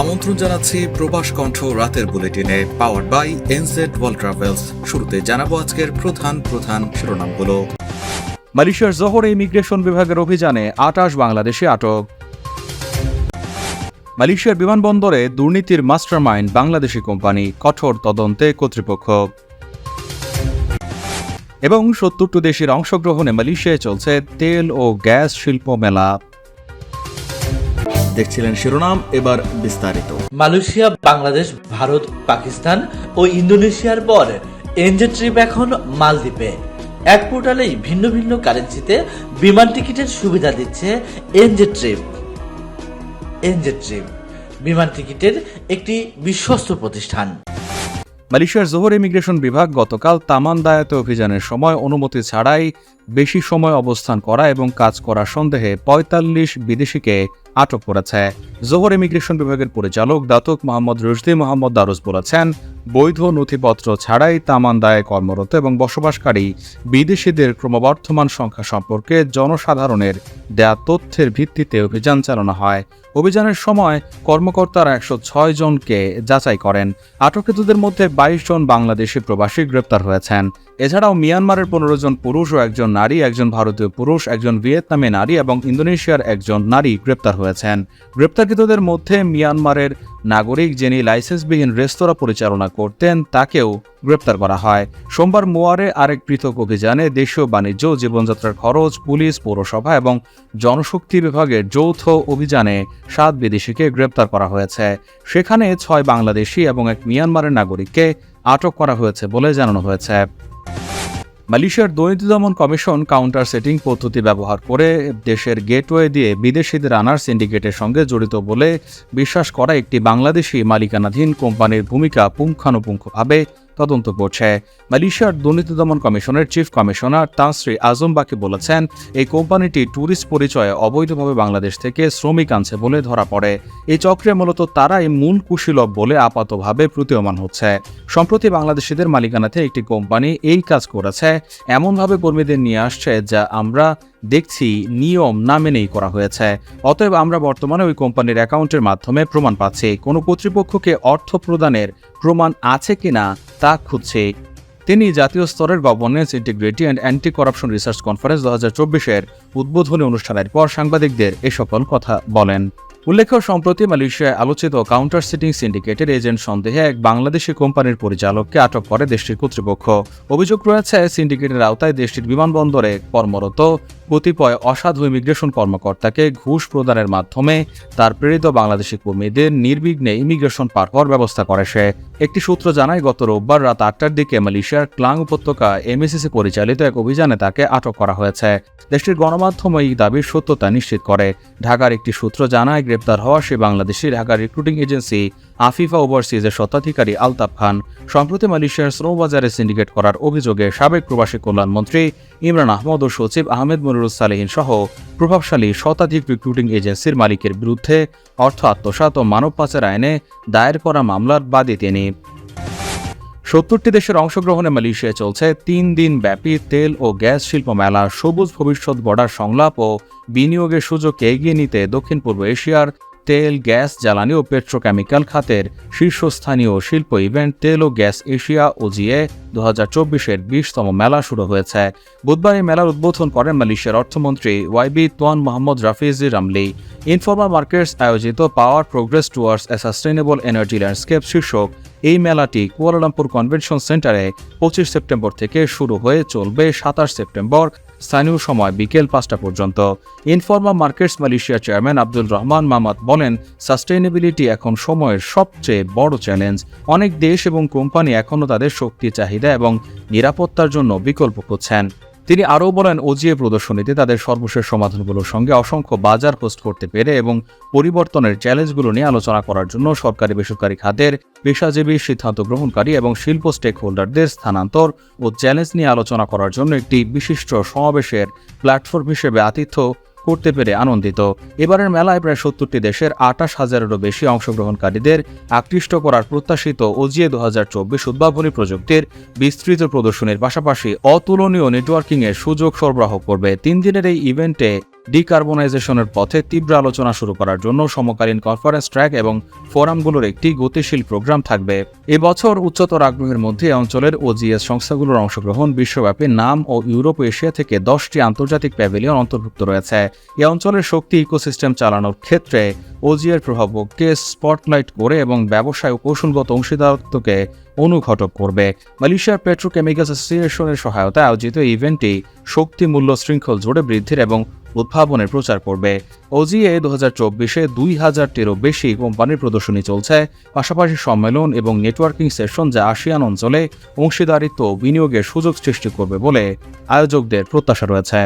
আমন্ত্রণ জানাচ্ছি প্রবাস কণ্ঠ রাতের বুলেটিনে power by NZ World Travels শুরুতে জানাব আজকের প্রধান প্রধান শিরোনামগুলো। মালয়েশিয়ার জোহর ইমিগ্রেশন বিভাগের অভিযানে আটাশ বাংলাদেশি আটক। মালয়েশিয়ার বিমানবন্দরে দুর্নীতির মাস্টারমাইন্ড বাংলাদেশি কোম্পানি, কঠোর তদন্তে কর্তৃপক্ষ। এবং সত্তরটি দেশের অংশগ্রহণে মালয়েশিয়ায় চলছে তেল ও গ্যাস শিল্প মেলা। দেখছিলেন শিরোনাম, এবার বিস্তারিত। মালয়েশিয়া, বাংলাদেশ, ভারত, পাকিস্তান ও ইন্দোনেশিয়ার পর এনজে ট্রিপ এখন মালদ্বীপে। এক পোর্টালেই ভিন্ন ভিন্ন কারেন্সিতে বিমান টিকিটের সুবিধা দিচ্ছে এনজে ট্রিপ। এনজে ট্রিপ, বিমান টিকিটের একটি বিশ্বস্ত প্রতিষ্ঠান। মালয়েশিয়ার জোহর ইমিগ্রেশন বিভাগ গতকাল তামান দায়াতে অভিযানের সময় অনুমতি ছাড়াই বেশি সময় অবস্থান করা এবং কাজ করার সন্দেহে পঁয়তাল্লিশ বিদেশিকে আটক করেছে। জোহর ইমিগ্রেশন বিভাগের পরিচালক দাতক মোহাম্মদ রুশদি মোহাম্মদ দারুস বলেছেন বৈধ নথিপত্র ছাড়াই তামান দায়ে কর্মরত এবং বসবাসকারী বিদেশিদের ক্রমবর্ধমান সংখ্যা সম্পর্কে জনসাধারণের দেয়া তথ্যের ভিত্তিতে অভিযান চালানো হয়। অভিযানের সময় কর্মকর্তারা একশো ছয় জনকে যাচাই করেন। আটককৃতদের মধ্যে বাইশ জন বাংলাদেশি প্রবাসী গ্রেপ্তার হয়েছেন। এছাড়াও মিয়ানমারের পনেরো জন পুরুষ ও একজন নারী, একজন ভারতীয় পুরুষ, একজন ভিয়েতনামে নারী এবং ইন্দোনেশিয়ার একজন নারী গ্রেপ্তার হয়েছেন। গ্রেপ্তারকৃতদের মধ্যে মিয়ানমারের নাগরিক যিনি লাইসেন্সবিহীন রেস্তোরাঁ পরিচালনা করতেন, তাকেও গ্রেপ্তার করা হয়। সোমবার মোয়ারে আরেক পৃথক অভিযানে দেশীয় বাণিজ্য, জীবনযাত্রার খরচ, পুলিশ, পৌরসভা এবং জনশক্তি বিভাগের যৌথ অভিযানে সাত বিদেশিকে গ্রেপ্তার করা হয়েছে। সেখানে ছয় বাংলাদেশি এবং এক মিয়ানমারের নাগরিককে আটক করা হয়েছে বলে জানানো হয়েছে। মালয়েশিয়ার দুর্নীতি দমন কমিশন কাউন্টার সেটিং পদ্ধতি ব্যবহার করে দেশের গেটওয়ে দিয়ে বিদেশিদের আনার সিন্ডিকেটের সঙ্গে জড়িত বলে বিশ্বাস করা একটি বাংলাদেশি মালিকানাধীন কোম্পানির ভূমিকা পুঙ্খানুপুঙ্খভাবে তদন্ত করছে। মালয়েশিয়ার দুর্নীতি দমন কমিশনের চিফ কমিশনার তাঁশ্রী আজম বাকি বলেছেন, এই কোম্পানিটি ট্যুরিস্ট পরিচয়ে অবৈধভাবে বাংলাদেশ থেকে শ্রমিক আনছে বলে ধরা পড়ে। এই চক্রে মূলত তারাই মূল কুশীলব বলে আপাতভাবে প্রতীয়মান হচ্ছে। সম্প্রতি বাংলাদেশিদের মালিকানাতে একটি কোম্পানি এই কাজ করেছে। এমনভাবে কর্মীদের নিয়ে আসছে যা আমরা দেখছি নিয়ম না মেনেই করা হয়েছে। অতএব আমরা বর্তমানে ওই কোম্পানির অ্যাকাউন্টের মাধ্যমে প্রমাণ পাচ্ছি। কোনো কর্তৃপক্ষকে অর্থ প্রদানের প্রমাণ আছে কিনা তা খুঁজছে। তিনি জাতীয় স্তরের governance integrity and anti corruption research conference দু হাজার চব্বিশের উদ্বোধনী অনুষ্ঠানের পর সাংবাদিকদের এ সকল কথা বলেন। উল্লেখ্য, সম্প্রতি মালয়েশিয়ায় আলোচিত কাউন্টার সিটিং সিন্ডিকেটের এজেন্ট সন্দেহে এক বাংলাদেশি কোম্পানির পরিচালককে আটক করে দেশটির কর্তৃপক্ষ। অভিযোগ রয়েছে সিন্ডিকেটের আওতায় দেশটির বিমানবন্দরে কর্মরত কতিপয় অসাধু ইমিগ্রেশন কর্মকর্তাকে ঘুষ প্রদানের মাধ্যমে তার প্রেরিত বাংলাদেশি কর্মীদের নির্বিঘ্নে ইমিগ্রেশন পার হওয়ার ব্যবস্থা করে সে। একটি সূত্র জানায়, গত রোববার রাত আটটার দিকে মালয়েশিয়ার ক্লাং উপত্যকা এমএসিসি পরিচালিত এক অভিযানে তাকে আটক করা হয়েছে। দেশটির গণমাধ্যম এই দাবির সত্যতা নিশ্চিত করে। ঢাকার একটি সূত্র জানায়, গ্রেপ্তার হওয়া সে বাংলাদেশি ঢাকার রিক্রুটিং এজেন্সি আফিফা ওভারসিজের স্বত্বাধিকারী আলতাফ খান। সম্প্রতি মালয়েশিয়ার শ্রমবাজারে সিন্ডিকেট করার অভিযোগে সাবেক প্রবাসী কল্যাণমন্ত্রী ইমরান আহমদ ও সচিব আহমেদ মনিরুল সালেহীন সহ প্রভাবশালী শতাধিক রিক্রুটিং এজেন্সির মালিকের বিরুদ্ধে অর্থ আত্মসাত ও মানব পাচার আইনে দায়ের করা মামলার বাদী তিনি। সত্তরটি দেশের অংশগ্রহণে মালয়েশিয়ায় চলছে তিন দিন ব্যাপী তেল ও গ্যাস শিল্প মেলা, সবুজ ভবিষ্যৎ বর্ডার সংলাপ ও বিনিয়োগের সুযোগকে এগিয়ে নিতে দক্ষিণ পূর্ব এশিয়ার তেল, গ্যাস, জ্বালানি ও পেট্রোকেমিক্যাল খাতের শীর্ষস্থানীয় শিল্প ইভেন্ট তেল ও গ্যাস এশিয়া ওজিএ দু হাজার চব্বিশের বিশতম মেলা শুরু হয়েছে। বুধবার এই মেলার উদ্বোধন করেন মালয়েশিয়ার অর্থমন্ত্রী YB Tuan Mohammad Rafizi Ramli. Informal markets আয়োজিত power progress towards a sustainable energy landscape শীর্ষক এই মেলাটি কুয়ালালামপুর কনভেনশন সেন্টারে পঁচিশ সেপ্টেম্বর থেকে শুরু হয়ে চলবে সাতাশ সেপ্টেম্বর স্থানীয় সময় বিকেল পাঁচটা পর্যন্ত। Informa Markets Malaysia chairman Abdul Rahman Mamat বলেন সাস্টেনেবিলিটি এখন সময়ের সবচেয়ে বড় চ্যালেঞ্জ। অনেক দেশ এবং কোম্পানি এখনও তাদের শক্তি, চাহিদা এবং নিরাপত্তার জন্য বিকল্প খুঁজছেন। তিনি আরও বলেন ওজিএ প্রদর্শনীতে তাদের সর্বশেষ সমাধানগুলোর সঙ্গে অসংখ্য বাজার হোস্ট করতে পেরে এবং পরিবর্তনের চ্যালেঞ্জগুলো নিয়ে আলোচনা করার জন্য সরকারি বেসরকারি খাতের পেশাজীবী সিদ্ধান্ত গ্রহণকারী এবং শিল্প স্টেক হোল্ডারদের স্থানান্তর ও চ্যালেঞ্জ নিয়ে আলোচনা করার জন্য একটি বিশিষ্ট সমাবেশের প্ল্যাটফর্ম হিসেবে আতিথ্য করতে পেরে আনন্দিত। এবারের মেলায় প্রায় সত্তরটি দেশের আটাশ হাজারেরও বেশি অংশগ্রহণকারীদের আকৃষ্ট করার প্রত্যাশিত ওজিএ দু হাজার চব্বিশ উদ্ভাবনী প্রযুক্তির বিস্তৃত প্রদর্শনীর পাশাপাশি অতুলনীয় নেটওয়ার্কিংয়ের সুযোগ সরবরাহ করবে তিন দিনের এই ইভেন্টে ডিকার্বনাইজেশনের পথে তীব্র আলোচনা শুরু করার জন্য সমকালীন কনফারেন্স ট্র্যাক এবং ফোরামগুলোর একটি গতিশীল প্রোগ্রাম থাকবে। এবছর উচ্চতর আগ্রহের মধ্যে অঞ্চলের ওজিএস সংস্থাগুলোর অংশগ্রহণ বিশ্বব্যাপী নাম ও ইউরোপ এশিয়া থেকে দশটি আন্তর্জাতিক প্যাভিলিয়ন অন্তর্ভুক্ত রয়েছে। এই অঞ্চলের শক্তি ইকোসিস্টেম চালানোর ক্ষেত্রে ওজিএর প্রভাবকে স্পটলাইট করে এবং ব্যবসায় ও কৌশলগত অংশীদারত্বকে অনুঘটক করবে মালয়েশিয়ার পেট্রোকেমিক্যালস অ্যাসোসিয়েশনের সহায়তায় আয়োজিত ইভেন্টটি শক্তি মূল্য শৃঙ্খল জুড়ে বৃদ্ধির এবং উদ্ভাবনের প্রচার করবে। ওজিএ দু হাজার চব্বিশে দুই হাজারটিরও বেশি কোম্পানির প্রদর্শনী চলছে। পাশাপাশি সম্মেলন এবং নেটওয়ার্কিং সেশন যা আসিয়ান অঞ্চলে অংশীদারিত্ব বিনিয়োগের সুযোগ সৃষ্টি করবে বলে আয়োজকদের প্রত্যাশা রয়েছে।